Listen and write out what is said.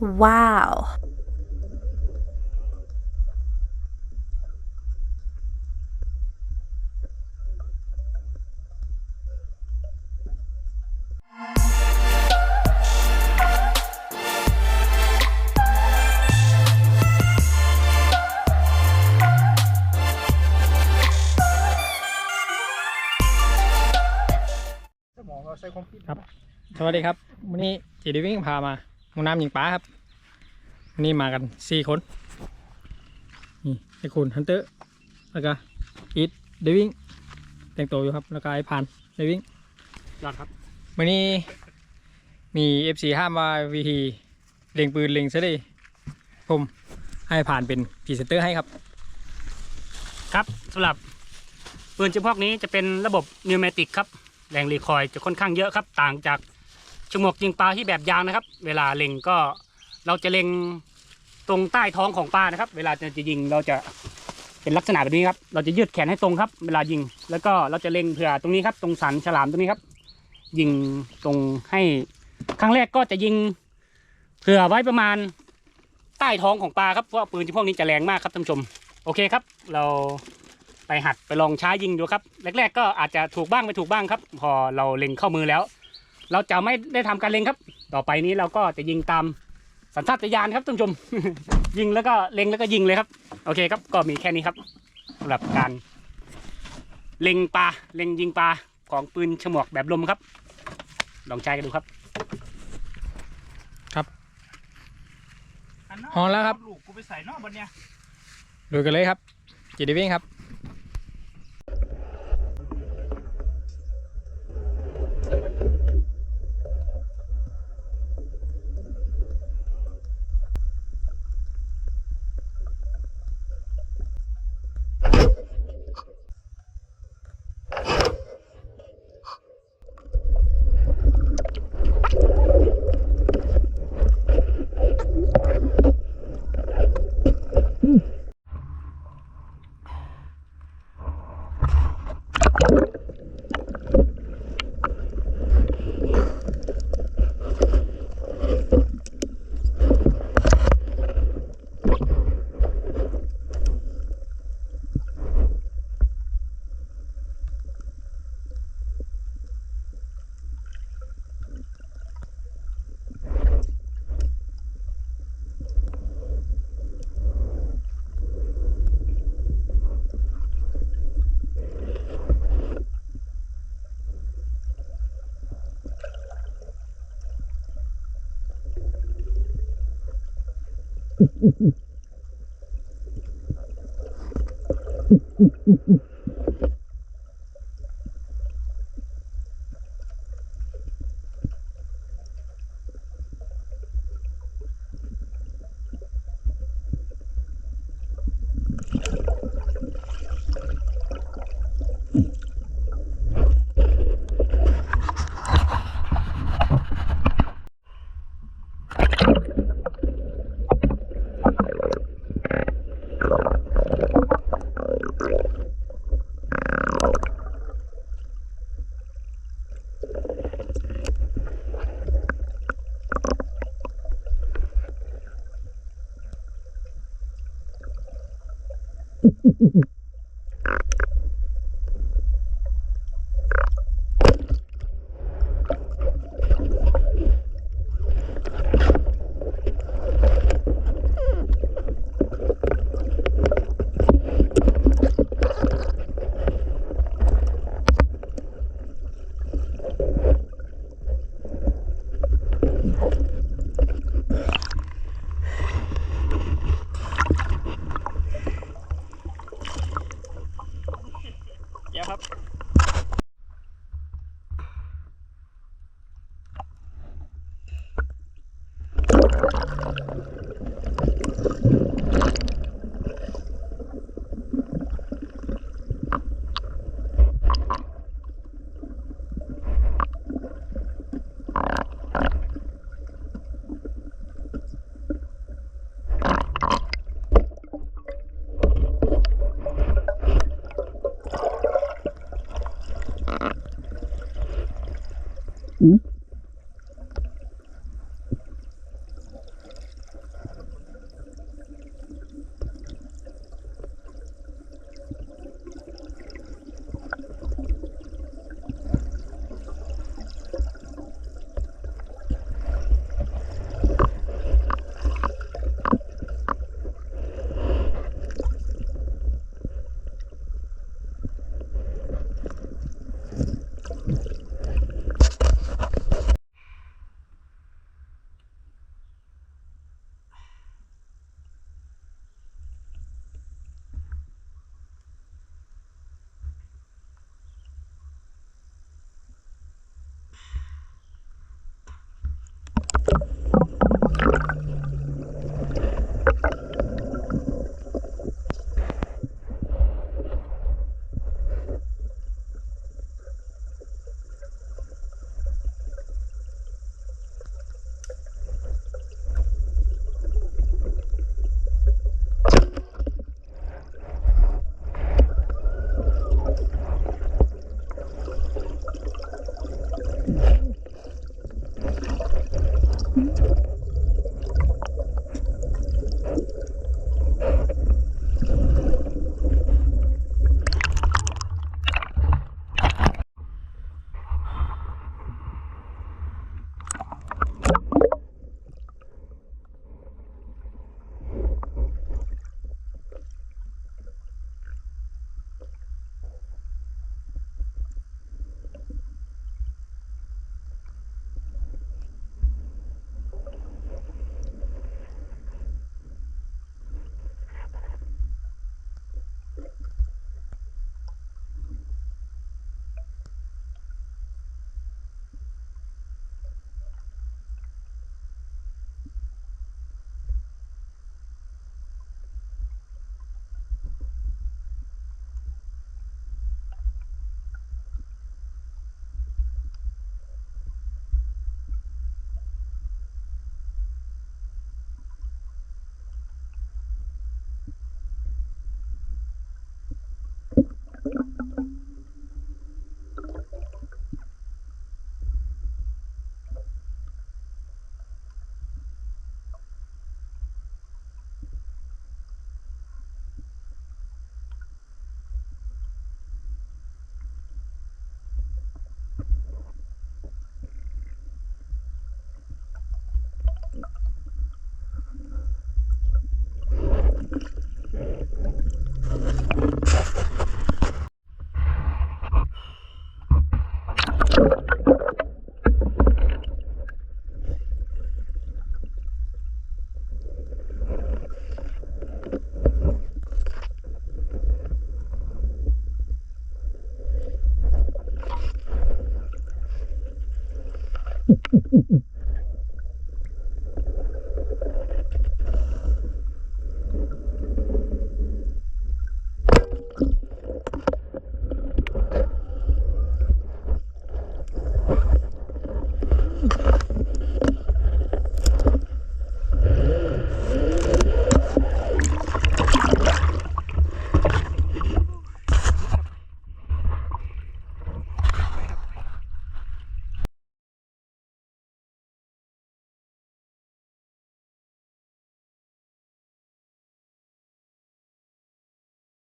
Wow. สมอเราใช้ความคิดครับสวัสดีครับวันนี้ จีดีวิ่งพามาห้องน้ำยิงปลาครับวันนี้มากันสี่คน นี่ไอ้คุณฮันเตอร์แล้วก็อีทเดวิ่งแต่งตัวอยู่ครับ แล้วก็ไอ้พันเดวิ่งยอดครับวันนี้มีเอฟซีห้ามว่าวิธีเล็งปืนเล็งซะเลยผมให้ผ่านเป็นพรีเซนเตอร์ให้ครับ ครับสำหรับปืนจำพวกนี้จะเป็นระบบนิวเมติกครับ แรงรีคอยล์จะค่อนข้างเยอะครับ ต่างจาก ฉมวกยิงปลาที่แบบยางนะครับ เวลาเล็งก็เราจะเล็งตรงใต้ท้องของปลานะครับ เวลาจะจะยิงเราจะเป็นลักษณะแบบนี้ครับ เราจะยืดแขนให้ตรงครับ เวลายิง แล้วก็เราจะเล็งเผื่อตรงนี้ครับ ตรงสันฉลามตรงนี้ครับ ยิงตรงให้ครั้งแรกก็จะยิงเผื่อไว้ประมาณใต้ท้องของปลาครับเพราะปืนพวกนี้จะแรงมากครับท่านผู้ชม โอเคครับ เราไปหัดไปลองใช้ยิงดูครับ แรก ๆ ก็อาจจะถูกบ้างไม่ถูกบ้างครับ พอเราเล็งเข้ามือแล้ว เราจะไม่ได้ทำการเล็งครับ ต่อไปนี้เราก็จะยิงตามสัญชาตญาณครับท่านผู้ชม ยิงแล้วก็เล็งแล้วก็ยิงเลยครับ โอเคครับก็มีแค่นี้ครับสำหรับการ เล็งปลาเล็งยิงปลาของปืนฉมวกแบบลมครับ ลองใช้กันดูครับพอแล้วครับ ลูกกูไปใส่นอกบนเนี้ยดูกันเลยครับจีดีวิ่งครับ you Ha ha ha ha. Ha ha ha ha. Mm-hmm.